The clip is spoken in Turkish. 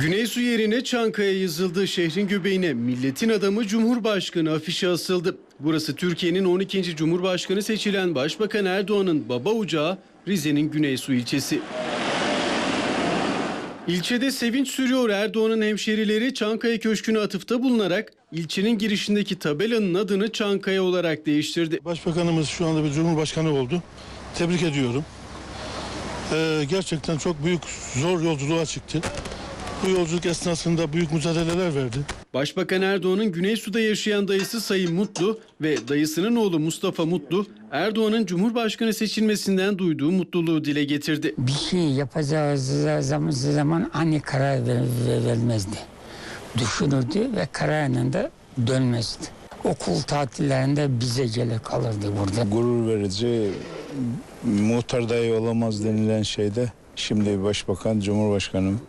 Güneysu yerine Çankaya yazıldı. Şehrin göbeğine milletin adamı Cumhurbaşkanı afişi asıldı. Burası Türkiye'nin 12. Cumhurbaşkanı seçilen Başbakan Erdoğan'ın baba ocağı Rize'nin Güneysu ilçesi. İlçede sevinç sürüyor Erdoğan'ın hemşerileri Çankaya Köşkü'ne atıfta bulunarak ilçenin girişindeki tabelanın adını Çankaya olarak değiştirdi. Başbakanımız şu anda bir cumhurbaşkanı oldu. Tebrik ediyorum. Ee, gerçekten çok büyük zor yolculuğa çıktı. Bu yolculuk esnasında büyük mücadeleler verdi. Başbakan Erdoğan'ın Güneysu'da yaşayan dayısı Sayın Mutlu ve dayısının oğlu Mustafa Mutlu, Erdoğan'ın Cumhurbaşkanı seçilmesinden duyduğu mutluluğu dile getirdi. bir şey yapacağı zaman, zaman ani karar ver, ver- vermezdi. Düşünürdü ve kararının da dönmezdi. Okul tatillerinde bize gele kalırdı burada. gurur verici muhtar dahi olamaz denilen şeyde şimdi başbakan cumhurbaşkanım